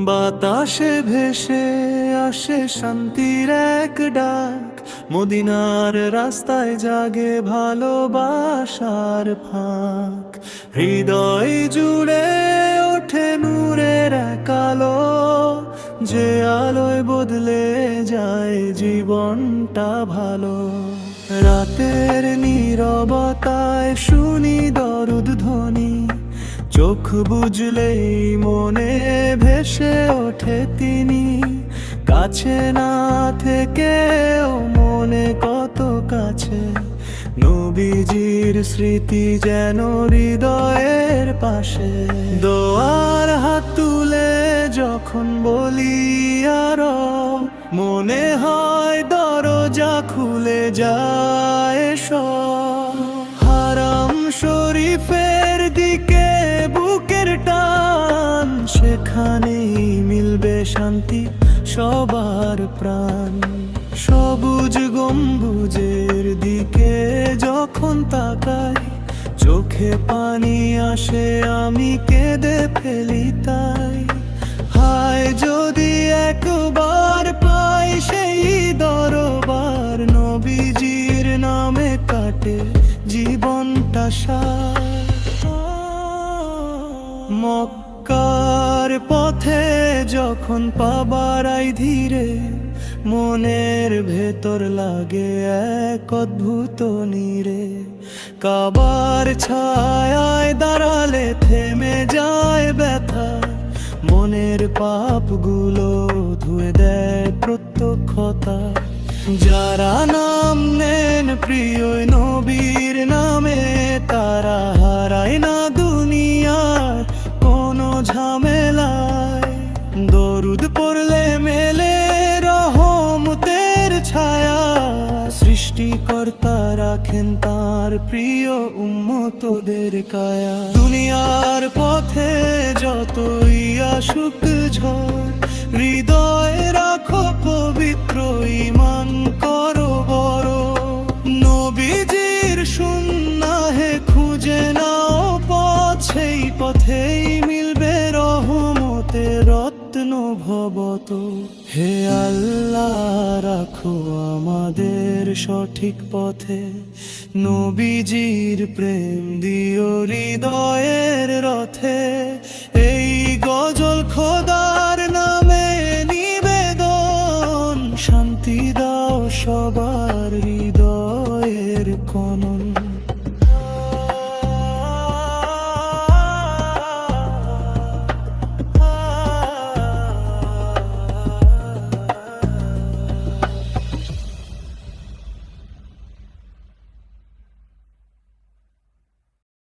বাতাসে ভেসে আসে শান্তির এক ডাক। মদিনার রাস্তায় জাগে ভালোবাসার ফাঁক। হৃদয় জুড়ে ওঠে নূরের এক আলো। যে আলোয় বদলে যায় জীবনটা ভালো। রাতের নীরবতায় শুনি দরুদ ধ্বনি। চোখ বুঝলেই মনে ভেসে ওঠে তিনি। কাছে না থেকেও মনে কত কাছে। নবীজির স্মৃতি যেন হৃদয়ের পাশে। দোয়ার হাত তুলে যখন বলি, আর মনে হয় দরজা খুলে যায় সব হারাম শরীফের সেখানেই মিলবে শান্তি, সবার প্রাণ। সবুজ গম্বুজের দিকে যখন তাকাই, চোখে পানি আসে, আমি কেঁদে ফেলি তাই। হায়, যদি একবার পাই সেই দরবার, নবীজির নামে কাটে জীবনটা সার। মক্কার পথে যখন পাবারাই ধীরে মনের ভেতর লাগে এক অদ্ভুত নীরে। কাবার ছায়ায় দাঁড়ালে থেমে যায় ব্যথা, মনের পাপগুলো ধুয়ে দেয় প্রত্যক্ষতা। যারা নাম নেন প্রিয় নবীর দরুদ পড়লে মেলে রহমতের ছায়া সৃষ্টিকর্তা রাখেন তার প্রিয় উম্মতদের কায়া। দুনিয়ার পথে যতই আসুক ঝড়, হৃদয়ে রাখো পবিত্র ইমান করো বড়। নবীজির সুন্নাহে খুঁজে নাও পথ পথেই মিলবে রহমতে রত্ন ভবত। হে আল্লাহ রাখো আমাদের সঠিক পথে। নবীজির প্রেম দিও হৃদয়ের রথে।